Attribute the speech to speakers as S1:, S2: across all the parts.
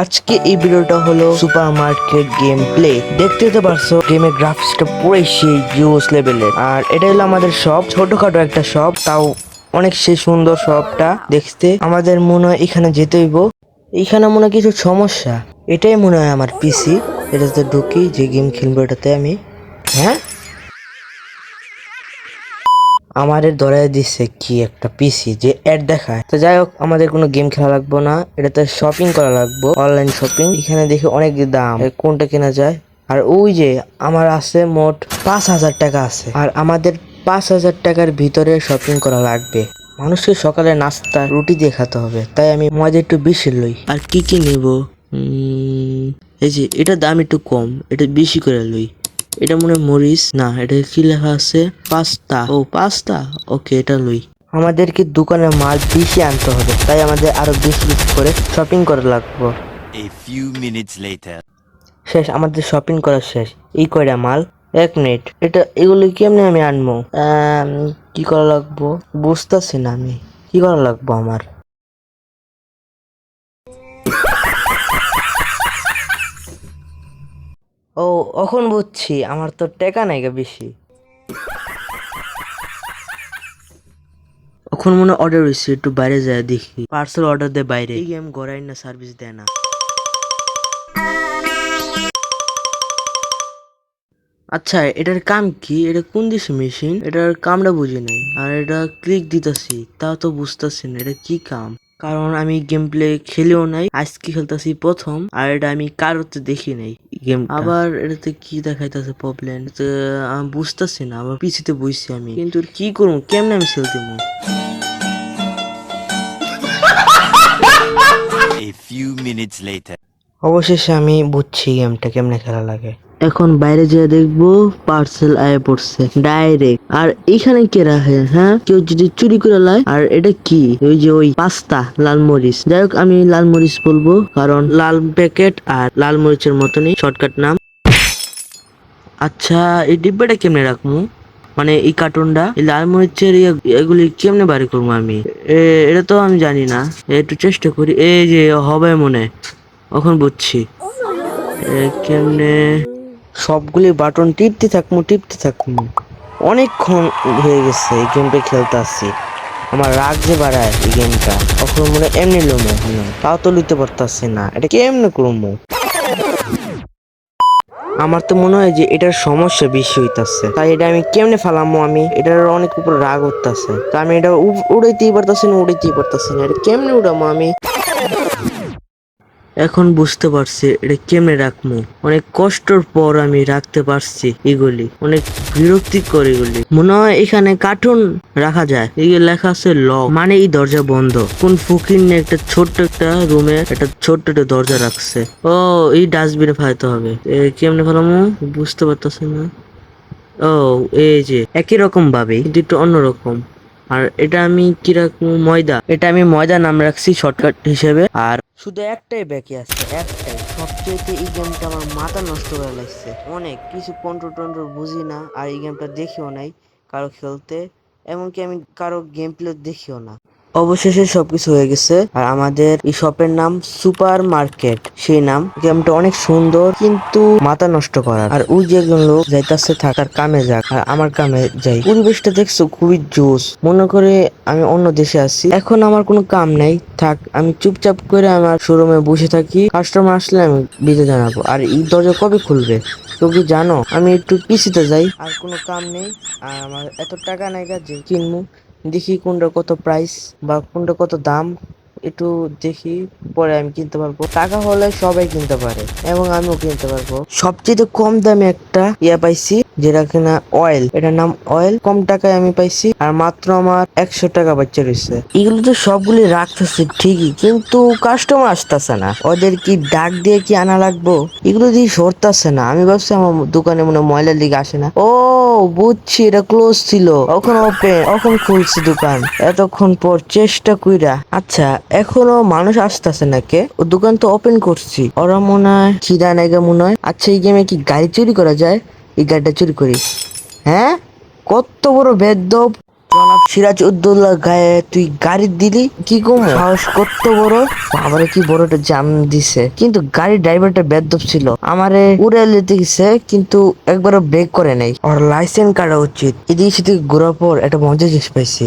S1: আজকে এই ভিডিওটা হলো সুপার মার্কেট গেম প্লে দেখতে তো পারছ গেমের গ্রাফিক্সটা পুরোই সেই জিওস লেভেলের আর এটা হলো আমাদের শপ ছোটখাটো একটা শপ তাও অনেক সেই সুন্দর শপটা দেখতে। আমাদের মনে হয় এখানে যেতে হইব। এইখানে মনে হয় কিছু সমস্যা। এটাই মনে হয় আমার পিসি এটাতে ঢুকি, যে গেম খেলব এটাতে আমি। হ্যাঁ? আমাদের ধরাই দিচ্ছে কি একটা পিসি যে অ্যাড দেখায়। তো যাই হোক, আমাদের কোনো গেম খেলা লাগবো না। এটাতে শপিং করা লাগবো। অনলাইন শপিং এখানে দেখে অনেক দাম। কোনটা কেনা যায়? আর ওই যে আমার আছে মোট পাঁচ হাজার টাকা আছে। আর আমাদের পাঁচ হাজার টাকার ভিতরে শপিং করা লাগবে। মানুষকে সকালে নাস্তা, রুটি দিয়ে খেতে হবে। তাই আমি মজা একটু বেশি লই। আর কি কি নিব? এই যে, এটা দাম একটু কম। এটা বেশি করে লই। এটা মনে হয় মরিচ না এটা কি লেখা আছে? পাস্তা। ও পাস্তা? ওকে এটা লই। আমাদেরকে দোকানে মাল বেশি আনতে হবে তাই আমাদের আরও বেশি বেশি করে শপিং করা লাগবে. শেষ আমাদের শপিং করা শেষ। এই কয়টা মাল? এক মিনিট এটা এগুলো কেমনে আমি আনব? কি করা লাগবো? বুঝতেছি না আমি। কি করা লাগবো আমার? ও এখন বুঝছি, আমার তো টেকা নাই গা বেশি। এখন মনে অর্ডার হয়েছে একটু বাইরে যায় দেখি। পার্সেল অর্ডার দেয় বাইরে। এই গেম গড়াই না সার্ভিস দেয় না। আচ্ছা এটার কাম কি? এটা কোন দেশে মেশিন এটার কামটা বুঝি নাই। আর এটা ক্লিক দিতেছি তাও তো বুঝতেছি না, এটা কি কাম? কারণ আমি গেম প্লে খেলেও নাই আজকে খেলতেছি প্রথম আর এটা আমি কারোতে দেখি নাই গেম আবার এটাতে কি দেখাইতেছে প্রবলেম আমি বুঝতেছি না আমার পিছিতে বুঝছি আমি। কিন্তু কি করব? কেমনে আমি খেলতে
S2: A few minutes later.
S1: অবশেষে আমি বুঝছি গেমটা কেমনে খেলা লাগে। এখন বাইরে যেয়ে দেখব পার্সেল আয়ে পড়ছে ডাইরেক্ট আর এখানে কে রাখে হ্যাঁ? কেউ যদি চুরি করে লায়, আর এটা কি? ওই যে ওই পাস্তা, লাল মরিচ। যাই হোক, আমি লাল মরিচ বলব, কারণ লাল প্যাকেট আর লাল মরিচের মতনই শর্টকাট নাম। আচ্ছা এই ডিব্বাটা কেমনে রাখব? মানে এই কার্টুনটা এই লাল মরিচের এগুলি কেমনে বাড়ি করব আমি? এটা তো আমি জানি না। একটু চেষ্টা করি। এই যে, হবে মনে। এখন বুঝছি। কেমনে সবগুলি বাটন টিপতে থাকব টিপতে থাকব অনেকক্ষণ হয়ে গেছে এই গেমটা খেলতে আসছি। আমার রাগ যে বাড়ায় এই গেমটা কখনো মনে এমনি লোমো তাও তো লইতে পারতাছি না, এটা কেমনে করব? আমার তো মনে হয় যে এটার সমস্যা বেশি হইতাছে। তাই এটা আমি কেমনে ফালামো আমি? এটার অনেক উপর রাগ হইতাছে তা আমি এটা উড়াইতেই পারতাছি না, উড়াইতেই পারতাছি না, এটা কেমনে উড়ামো আমি? এখন বুঝতে পারছি এটা কেমনে রাখব অনেক কষ্টর পর আমি রাখতে পারছি এগুলি। অনেক বিরক্তিকর এগুলি। মনে হয় এখানে কার্টুন রাখা যায়। এই লেখা আছে ল মানে এই দরজা বন্ধ। কোন ফকির একটা ছোট্ট একটা রুমে একটা ছোট্ট একটা দরজা রাখছে। ও, এই ডাস্টবিনে ফেলাতে হবে। কেমনে ফেলামো? বুঝতে পারতেছি না। ও, এই যে, একই রকম ভাবে, কিন্তু একটু অন্যরকম। আর এটা আমি কি রাখব? ময়দা। এটা আমি ময়দা নাম রাখছি শর্টকাট হিসেবে। আর শুধু একটাই বাকি আছে, একটাই। সবচেয়ে এই গেমটা আমার মাথা নষ্ট করে লাগছে। অনেক। কিছু কন্ট্রোল টন্ট্রোল বুঝি না, আর এই গেমটা দেখিও নাই কারও খেলতে। এমনকি আমি কারও গেম প্লে দেখিও না। অবশেষে সবকিছু হয়ে গেছে। আর আমাদের এই শপের নাম সুপার মার্কেট সেই নাম গেমটা অনেক সুন্দর, কিন্তু মাথা নষ্ট করার। আর ওই যে একজন লোক যাইতাছে থাকার কামে যাক, আর আমার কামে যাই। পরিবেশটা দেখছ খুবই জোস মনে করে আমি অন্য দেশে আছি। এখন আমার কোনো কাম নাই। থাক, আমি চুপচাপ করে আমার শোরুমে বসে থাকি। কাস্টমার আসলে আমি বিজে জানাব। আর এই দরজা কবে খুলবে? তো কি জানো? আমি একটু পিছিতে যাই। আর কোনো কাম নেই। আর আমার এত টাকা নাই যে কিনবো। দেখি কোনটা কত প্রাইস বা কোনটা কত দাম, একটু দেখি, পরে আমি কিনতে পারব। টাকা হলে সবাই কিনতে পারে এবং আমিও কিনতে পারব। সবচেয়ে কম দামে একটা ইয়া পাইছি, যেটা কিনা অয়েল এটার নাম অয়েল কম টাকায় আমি পাইছি, আর মাত্র আমার একশো টাকা বাচ্চা রয়েছে। এগুলো তো সবগুলি রাখতেছে, ঠিকই, কিন্তু কাস্টমার আসতেছে না। ওদের কি ডাক দিয়ে কি আনা লাগবো? এগুলো দিয়ে সরতেছে না। আমি ভাবছি আমার দোকানে মনে ময়লার দিকে আসে না। ও বুঝছি এটা ক্লোজ ছিল। এখন ওপেন এখন খুলছি দোকান। এতক্ষণ পর চেষ্টা কইরা। আচ্ছা এখনও মানুষ আসতেছে নাকি? ও দোকান তো ওপেন করছি। ওরা মনে হয় খিদা নাইগা মনে হয়। আচ্ছা এই গেমে কি গাড়ি চুরি করা যায়? এই গাড়িটা চুরি করি। হ্যাঁ? কত বড় বেদব। জনাব সিরাজ উদ্দৌলার গায়ে তুই গাড়ি দিলি? কি কম? সাহস কত বড়? আমারে কি বড় একটা জাম দিছে। কিন্তু গাড়ির ড্রাইভারটা বেদ্যপ ছিল। আমারে উড়ে লেতে গেছে কিন্তু একবারও ব্রেক করে নাই। ওর লাইসেন্স কাটা উচিত। এদিকে সেদিকে ঘোরার পর একটা মজা জিনিস পাইছি।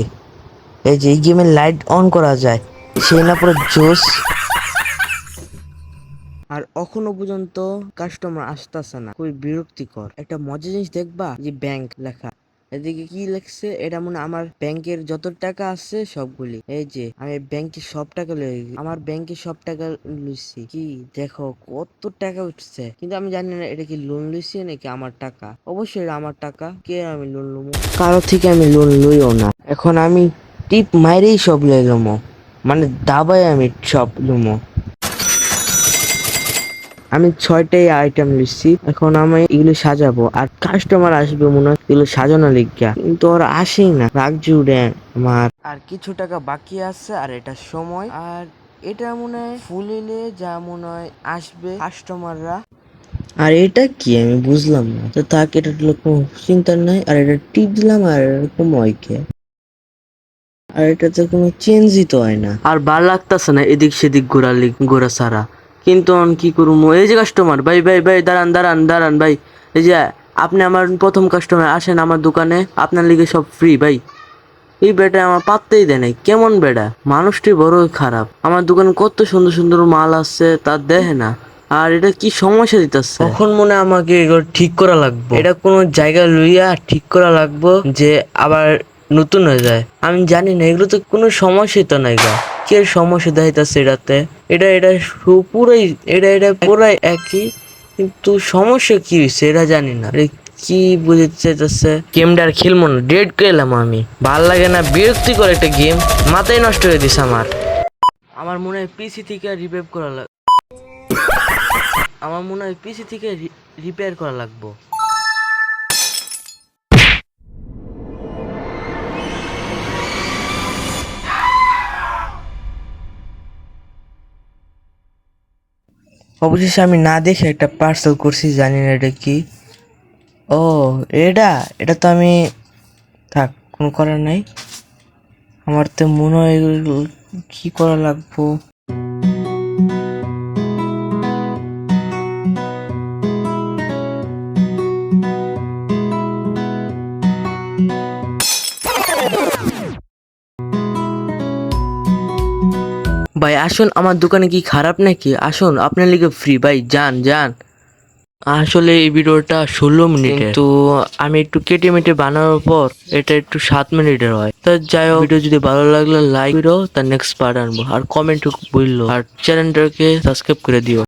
S1: এই যে এই গেমের লাইট অন করা যায়। সেই না পুরো জোস আর এখনও পর্যন্ত কাস্টমার আসতেছে না। খুবই বিরক্তিকর। একটা মজা জিনিস দেখবা যে ব্যাংক লেখা। এদিকে কি লেখছে? এটা মনে আমার ব্যাংকের যত টাকা আছে সবগুলি। এই যে, আমি ব্যাংকে সব টাকা লই আমার ব্যাংকে সব টাকা লইছি। কি দেখো, কত টাকা উঠছে। কিন্তু আমি জানি না, এটা কি লোন লইছি নাকি আমার টাকা? অবশ্যই এটা আমার টাকা। কে আমি লোন লমো? কারও থেকে আমি লোন লইও না। এখন আমি টিপ মাইরেই সব লই লমো। মানে দাবাই আমি সব লমো। আমি ছয়টাই আইটেম লিখছি এখন আমি এগুলো সাজাবো। আর কাস্টমার আসবে মনে হয় এগুলো সাজানো লিখা কিন্তু ওরা আসেই না। রাগ জুড়ে আমার। আর কিছু টাকা বাকি আছে, আর এটা সময়। আর এটা মনে হয় ফুল এলে যা মনে হয় আসবে কাস্টমাররা আর এটা কি? আমি বুঝলাম না। তো তাকে এটা কোনো চিন্তা নাই। আর এটা টিপ দিলাম, আর এরকম হয় কে? আর এটাতে কোনো চেঞ্জই তো হয় না। আর ভালো লাগতাছে না এদিক সেদিক ঘোরালি ঘোরা সারা কিন্তু আমি কি করব এই যে কাস্টমার ভাই ভাই ভাই দাঁড়ান দাঁড়ান দাঁড়ান ভাই। এই যে আপনি আমার প্রথম কাস্টমার আসেন আমার দোকানে আপনার লিগে সব ফ্রি ভাই। এই বেটা আমার পাত্তেই দেয় নাই। কেমন বেটা? মানুষটি বড় খারাপ। আমার দোকানে কত সুন্দর সুন্দর মাল আছে তা দেখে না। আর এটা কি সমস্যা দিতেছে? তখন মনে আমাকে এগুলো ঠিক করা লাগবে? এটা কোনো জায়গা লইয়া ঠিক করা লাগবে যে আবার নতুন হয়ে যায়? আমি জানি না এগুলো তো কোনো সমস্যাই তো নাই গা। কে সমস্যা দেখাইতেছে এটাতে? এটা এটা পুরাই, এটা এটা পুরাই একই। কিন্তু সমস্যা কি হয়েছে এটা জানি না। কি বুঝতে চাইতেছে? গেমটা আর খেলব না ডেট গেলাম আমি। ভালো লাগে না, বিরক্তিকর একটা গেম, মাথায় নষ্ট হয়ে দিছে আমার। আমার মনে হয় পিসি থেকে রিপেয়ার করা লাগ আমার মনে হয় পিসি থেকে রিপেয়ার করা লাগবো। অবশেষে আমি না দেখে একটা পার্সেল করছি, জানি না এটা কি। ও, এটা? এটা তো আমি, থাক, কোনো করার নাই। আমার তো মনে হয় কী করা লাগবো? ভাই, আসুন, আমার দোকানে কি খারাপ নাকি? আসুন, আপনার লিগে ফ্রি ভাই, যান যান। আসলে এই ভিডিওটা ষোলো মিনিট তো আমি একটু কেটে মেটে বানানোর পর এটা একটু সাত মিনিটের হয়। তা যাই হোক, ভিডিও যদি ভালো লাগলে লাইক করো তার নেক্সট পার্ট আনব। আর কমেন্ট বলল। আর চ্যানেলটাকে সাবস্ক্রাইব করে দিও।